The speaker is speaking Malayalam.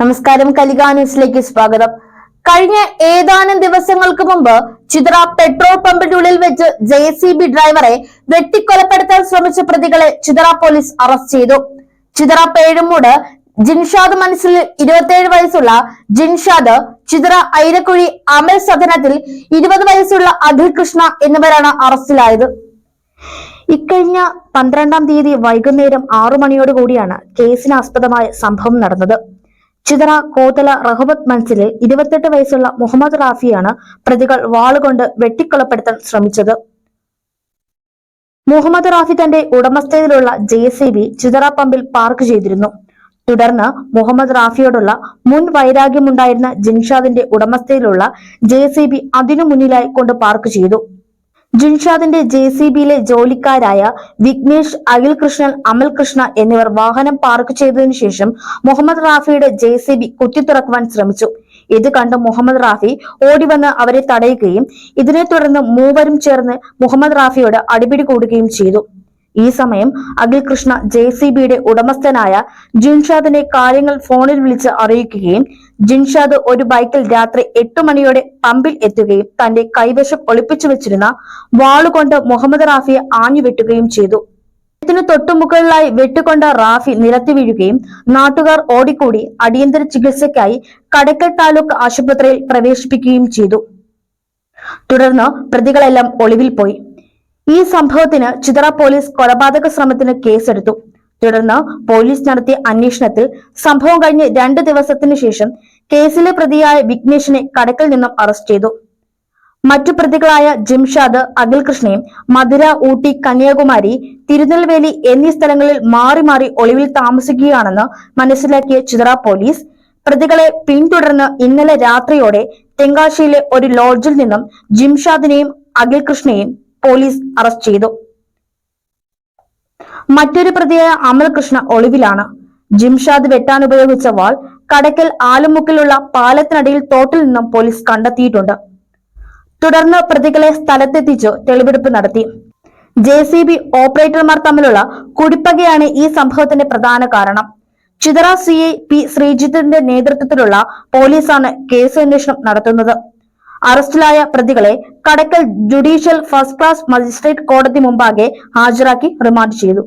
നമസ്കാരം കലിക ന്യൂസിലേക്ക് സ്വാഗതം. കഴിഞ്ഞ ഏതാനും ദിവസങ്ങൾക്ക് മുമ്പ് ചിത്ര പെട്രോൾ പമ്പിനുള്ളിൽ വെച്ച് ജെ സി ബി ഡ്രൈവറെ വെട്ടിക്കൊലപ്പെടുത്താൻ ശ്രമിച്ച പ്രതികളെ ചിത്ര പോലീസ് അറസ്റ്റ് ചെയ്തു. ചിത്ര പേഴുമൂട് ജിൻഷാദ് മനസ്സിൽ ഇരുപത്തിയേഴ് വയസ്സുള്ള ജിൻഷാദ് ചിത്ര ഐരക്കുഴി അമൽ സദനത്തിൽ ഇരുപത് വയസ്സുള്ള അഖിൽ കൃഷ്ണ എന്നിവരാണ് അറസ്റ്റിലായത്. ഇക്കഴിഞ്ഞ പന്ത്രണ്ടാം തീയതി വൈകുന്നേരം ആറു മണിയോടുകൂടിയാണ് കേസിനാസ്പദമായ സംഭവം നടന്നത്. ചിതറ കോതല റഹബത്ത് മൻസിലെ ഇരുപത്തെട്ട് വയസ്സുള്ള മുഹമ്മദ് റാഫിയാണ് പ്രതികൾ വാളുകൊണ്ട് വെട്ടിക്കൊലപ്പെടുത്താൻ ശ്രമിച്ചത്. മുഹമ്മദ് റാഫി തന്റെ ഉടമസ്ഥതയിലുള്ള ജെ സി ബി ചിതറ പമ്പിൽ പാർക്ക് ചെയ്തിരുന്നു. തുടർന്ന് മുഹമ്മദ് റാഫിയോടുള്ള മുൻ വൈരാഗ്യമുണ്ടായിരുന്ന ജിൻഷാദിന്റെ ഉടമസ്ഥയിലുള്ള ജെ സി ബി അതിനു മുന്നിലായി കൊണ്ട് പാർക്ക് ചെയ്തു. ജിൻഷാദിന്റെ ജെ സി ബിയിലെ ജോലിക്കാരായ വിഘ്നേഷ് അഖിൽ കൃഷ്ണൻ അമൽ കൃഷ്ണ എന്നിവർ വാഹനം പാർക്ക് ചെയ്തതിനു ശേഷം മുഹമ്മദ് റാഫിയുടെ ജെ സി ബി കുത്തിത്തുറക്കുവാൻ ശ്രമിച്ചു. ഇത് കണ്ട് മുഹമ്മദ് റാഫി ഓടിവന്ന് അവരെ തടയുകയും ഇതിനെ തുടർന്ന് മൂവരും ചേർന്ന് മുഹമ്മദ് റാഫിയോട് അടിപിടി കൂടുകയും ചെയ്തു. ഈ സമയം അഖിൽ കൃഷ്ണ ജെ സി ബിയുടെ ഉടമസ്ഥനായ ജിൻഷാദിനെ കാര്യങ്ങൾ ഫോണിൽ വിളിച്ച് അറിയിക്കുകയും ജിൻഷാദ് ഒരു ബൈക്കിൽ രാത്രി എട്ടു മണിയോടെ പമ്പിൽ എത്തുകയും തന്റെ കൈവശം ഒളിപ്പിച്ചു വെച്ചിരുന്ന വാളുകൊണ്ട് മുഹമ്മദ് റാഫിയെ ആഞ്ഞു വെട്ടുകയും ചെയ്തു. ഇതിനു തൊട്ടുമുകളിലായി വെട്ടുകൊണ്ട റാഫി നിരത്തി വീഴുകയും നാട്ടുകാർ ഓടിക്കൂടി അടിയന്തര ചികിത്സയ്ക്കായി കടക്കൽ താലൂക്ക് ആശുപത്രിയിൽ പ്രവേശിപ്പിക്കുകയും ചെയ്തു. തുടർന്ന് പ്രതികളെല്ലാം ഒളിവിൽ പോയി. ഈ സംഭവത്തിന് ചിതറ പോലീസ് കൊലപാതക ശ്രമത്തിന് കേസെടുത്തു. തുടർന്ന് പോലീസ് നടത്തിയ അന്വേഷണത്തിൽ സംഭവം കഴിഞ്ഞ് രണ്ട് ദിവസത്തിനു ശേഷം കേസിലെ പ്രതിയായ വിഘ്നേഷിനെ കടക്കിൽ നിന്നും അറസ്റ്റ് ചെയ്തു. മറ്റു പ്രതികളായ ജിംഷാദ് അഖിൽ കൃഷ്ണയും മധുര ഊട്ടി കന്യാകുമാരി തിരുനെൽവേലി എന്നീ സ്ഥലങ്ങളിൽ മാറി മാറി ഒളിവിൽ താമസിക്കുകയാണെന്ന് മനസ്സിലാക്കിയ ചിതറ പോലീസ് പ്രതികളെ പിന്തുടർന്ന് ഇന്നലെ രാത്രിയോടെ തെങ്കാശിയിലെ ഒരു ലോഡ്ജിൽ നിന്നും ജിംഷാദിനെയും അഖിൽ കൃഷ്ണയെയും പോലീസ് അറസ്റ്റ് ചെയ്തു. മറ്റൊരു പ്രതിയായ അമൽ കൃഷ്ണ ഒളിവിലാണ്. ജിംഷാദ് വെട്ടാൻ ഉപയോഗിച്ച വാൾ കടക്കൽ ആലുമുക്കിലുള്ള പാലത്തിനടിയിൽ തോട്ടിൽ നിന്നും പോലീസ് കണ്ടെത്തിയിട്ടുണ്ട്. തുടർന്ന് പ്രതികളെ സ്ഥലത്തെത്തിച്ചു തെളിവെടുപ്പ് നടത്തി. ജെ സി ബി ഓപ്പറേറ്റർമാർ തമ്മിലുള്ള കുടിപ്പകയാണ് ഈ സംഭവത്തിന്റെ പ്രധാന കാരണം. ചിതറ സി ഐ പി ശ്രീജിത്തിന്റെ നേതൃത്വത്തിലുള്ള പോലീസാണ് കേസ് അന്വേഷണം നടത്തുന്നത്. അറസ്റ്റിലായ പ്രതികളെ Kadakkal judicial first class magistrate കോടതി മുമ്പാകെ ഹാജരാക്കി റിമാൻഡ് ചെയ്തു.